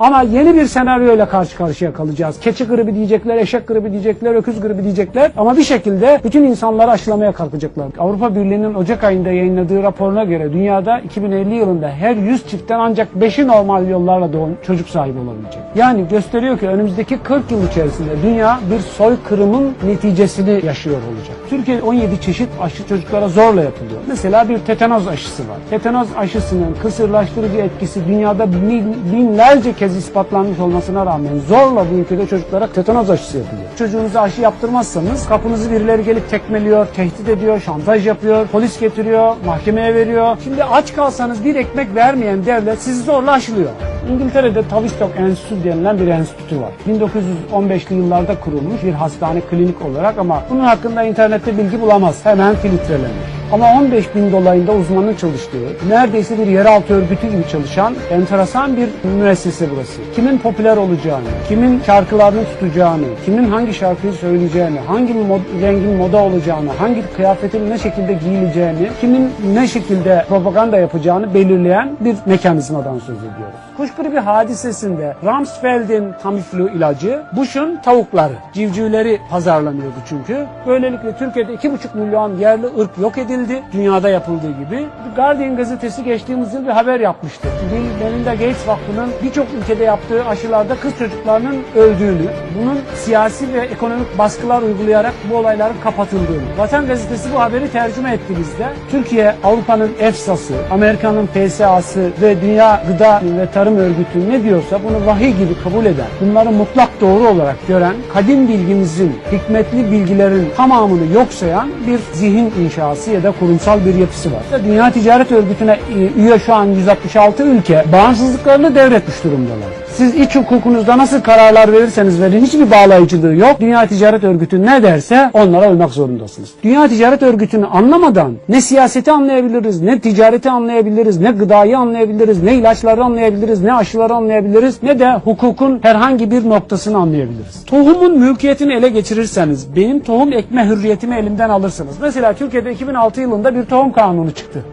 Ama yeni bir senaryoyla karşı karşıya kalacağız. Keçi gribi diyecekler, eşek gribi diyecekler, öküz gribi diyecekler. Ama bir şekilde bütün insanları aşılamaya kalkacaklar. Avrupa Birliği'nin Ocak ayında yayınladığı raporuna göre dünyada 2050 yılında her 100 çiftten ancak 5'i normal yollarla doğum çocuk sahibi olabilecek. Yani gösteriyor ki önümüzdeki 40 yıl içerisinde dünya bir soykırımın neticesini yaşıyor olacak. Türkiye 17 çeşit aşı çocuklara zorla yapılıyor. Mesela bir tetanoz aşısı var. Tetanoz aşısının kısırlaştırıcı etkisi dünyada bin- binlerce kez ispatlanmış olmasına rağmen zorla bu ülkede çocuklara tetanoz aşısı yapılıyor. Çocuğunuza aşı yaptırmazsanız kapınızı birileri gelip tekmeliyor, tehdit ediyor, şantaj yapıyor, polis getiriyor, mahkemeye veriyor. Şimdi aç kalsanız bir ekmek vermeyen devlet sizi zorla aşılıyor. İngiltere'de Tavistock Enstitüsü denilen bir enstitü var. 1915'li yıllarda kurulmuş bir hastane klinik olarak ama bunun hakkında internette bilgi bulamaz. Hemen filtrelenir. Ama 15 bin dolayında uzmanın çalıştığı, neredeyse bir yeraltı örgütü gibi çalışan enteresan bir müessese burası. Kimin popüler olacağını, kimin şarkılarını tutacağını, kimin hangi şarkıyı söyleyeceğini, hangi mod- rengin moda olacağını, hangi kıyafetin ne şekilde giyileceğini, kimin ne şekilde propaganda yapacağını belirleyen bir mekanizmadan söz ediyoruz. Kuş gribi hadisesinde Rumsfeld'in Tamiflu ilacı, Bush'un tavukları, civcivleri pazarlanıyordu çünkü. Böylelikle Türkiye'de 2,5 milyon yerli ırk yok edildi. Dünyada yapıldığı gibi. Guardian gazetesi geçtiğimiz yıl bir haber yapmıştı. Bill Melinda Gates Vakfı'nın birçok ülkede yaptığı aşılarda kız çocuklarının öldüğünü, bunun siyasi ve ekonomik baskılar uygulayarak bu olayların kapatıldığını. Vatan gazetesi bu haberi tercüme etti bizde. Türkiye, Avrupa'nın EFSA'sı, Amerika'nın PSA'sı ve Dünya Gıda ve Tarım Örgütü ne diyorsa bunu vahiy gibi kabul eden, bunları mutlak doğru olarak gören, kadim bilgimizin, hikmetli bilgilerin tamamını yok sayan bir zihin inşası ya da kurumsal bir yapısı var. Dünya Ticaret Örgütü'ne e, üye şu an 166 ülke bağımsızlıklarını devretmiş durumdalar. Siz iç hukukunuzda nasıl kararlar verirseniz verin hiçbir bağlayıcılığı yok. Dünya Ticaret Örgütü ne derse onlara uymak zorundasınız. Dünya Ticaret Örgütü'nü anlamadan ne siyaseti anlayabiliriz, ne ticareti anlayabiliriz, ne gıdayı anlayabiliriz, ne ilaçları anlayabiliriz, ne aşıları anlayabiliriz, ne de hukukun herhangi bir noktasını anlayabiliriz. Tohumun mülkiyetini ele geçirirseniz benim tohum ekme hürriyetimi elimden alırsınız. Mesela Türkiye'de 2006 yılında bir tohum kanunu çıktı.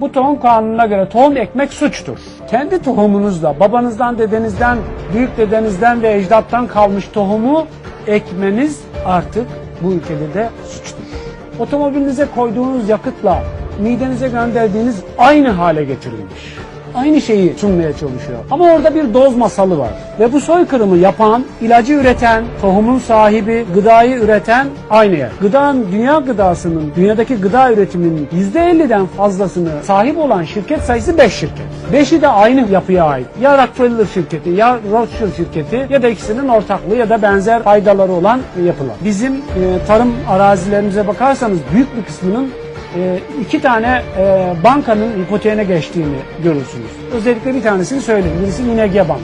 Bu tohum kanununa göre tohum ekmek suçtur. Kendi tohumunuzla, babanızdan, dedenizden, büyük dedenizden ve ecdattan kalmış tohumu ekmeniz artık bu ülkede de suçtur. Otomobilinize koyduğunuz yakıtla midenize gönderdiğiniz aynı hale getirilmiş. Aynı şeyi sunmaya çalışıyor. Ama orada bir doz masalı var. Ve bu soykırımı yapan, ilacı üreten, tohumun sahibi, gıdayı üreten aynı yer. Gıdanın, dünya gıdasının, dünyadaki gıda üretiminin %50'den fazlasını sahip olan şirket sayısı 5 şirket. 5'i de aynı yapıya ait. Ya Rockefeller şirketi, ya Rothschild şirketi ya da ikisinin ortaklığı ya da benzer faydaları olan yapılar. Bizim e, tarım arazilerimize bakarsanız büyük bir kısmının e, iki tane e, bankanın ipoteğine geçtiğini görürsünüz. Özellikle bir tanesini söyleyeyim. Birisi İNG Bank.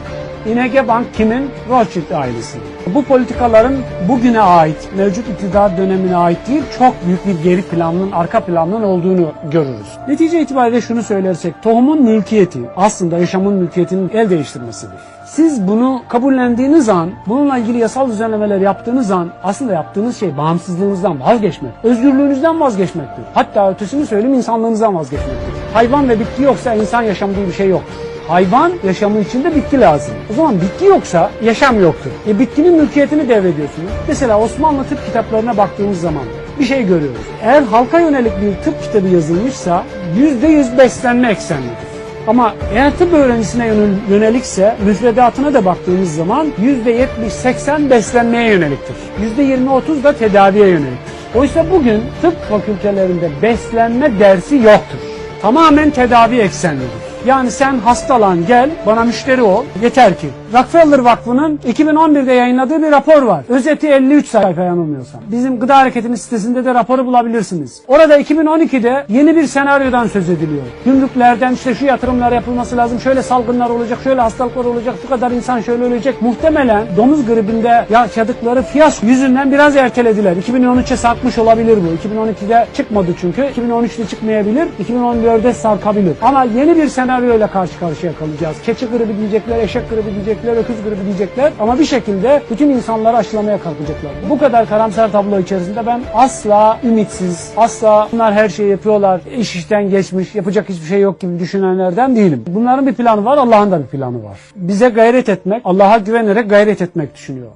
İNG Bank kimin? Rothschild ailesinin. Bu politikaların bugüne ait, mevcut iktidar dönemine ait değil, çok büyük bir geri planının, arka planının olduğunu görürüz. Netice itibariyle şunu söylersek, tohumun mülkiyeti aslında yaşamın mülkiyetinin el değiştirmesidir. Siz bunu kabullendiğiniz an, bununla ilgili yasal düzenlemeler yaptığınız an aslında yaptığınız şey bağımsızlığınızdan vazgeçmek, özgürlüğünüzden vazgeçmektir. Hatta ötesini söyleyeyim insanlığınızdan vazgeçmektir. Hayvan ve bitki yoksa insan yaşamı diye bir şey yoktur. Hayvan yaşamı içinde bitki lazım. O zaman bitki yoksa yaşam yoktur. E bitkinin mülkiyetini devrediyorsunuz. Mesela Osmanlı tıp kitaplarına baktığımız zaman bir şey görüyoruz. Eğer halka yönelik bir tıp kitabı yazılmışsa %100 beslenme eksenlidir. Ama eğer tıp öğrencisine yönel- yönelikse müfredatına da baktığımız zaman %70-80 beslenmeye yöneliktir. %20-30 da tedaviye yöneliktir. Oysa bugün tıp fakültelerinde beslenme dersi yoktur. Tamamen tedavi eksenlidir. Yani sen hastalan gel bana müşteri ol yeter ki. Rockefeller Vakfı'nın 2011'de yayınladığı bir rapor var. Özeti 53 sayfa yanılmıyorsam. Bizim Gıda Hareketi'nin sitesinde de raporu bulabilirsiniz. Orada 2012'de yeni bir senaryodan söz ediliyor. Gümrüklerden işte şu yatırımlar yapılması lazım, şöyle salgınlar olacak, şöyle hastalıklar olacak, şu kadar insan şöyle ölecek. Muhtemelen domuz gribinde yaşadıkları fiyas yüzünden biraz ertelediler. 2013'e sarkmış olabilir bu. 2012'de çıkmadı çünkü. 2013'te çıkmayabilir, 2014'de sarkabilir. Ama yeni bir senaryo senaryoyla karşı karşıya kalacağız. Keçi gribi diyecekler, eşek gribi diyecekler, öküz gribi diyecekler ama bir şekilde bütün insanları aşılamaya kalkacaklar. Bu kadar karamsar tablo içerisinde ben asla ümitsiz, asla bunlar her şeyi yapıyorlar, iş işten geçmiş, yapacak hiçbir şey yok gibi düşünenlerden değilim. Bunların bir planı var, Allah'ın da bir planı var. Bize gayret etmek, Allah'a güvenerek gayret etmek düşünüyor.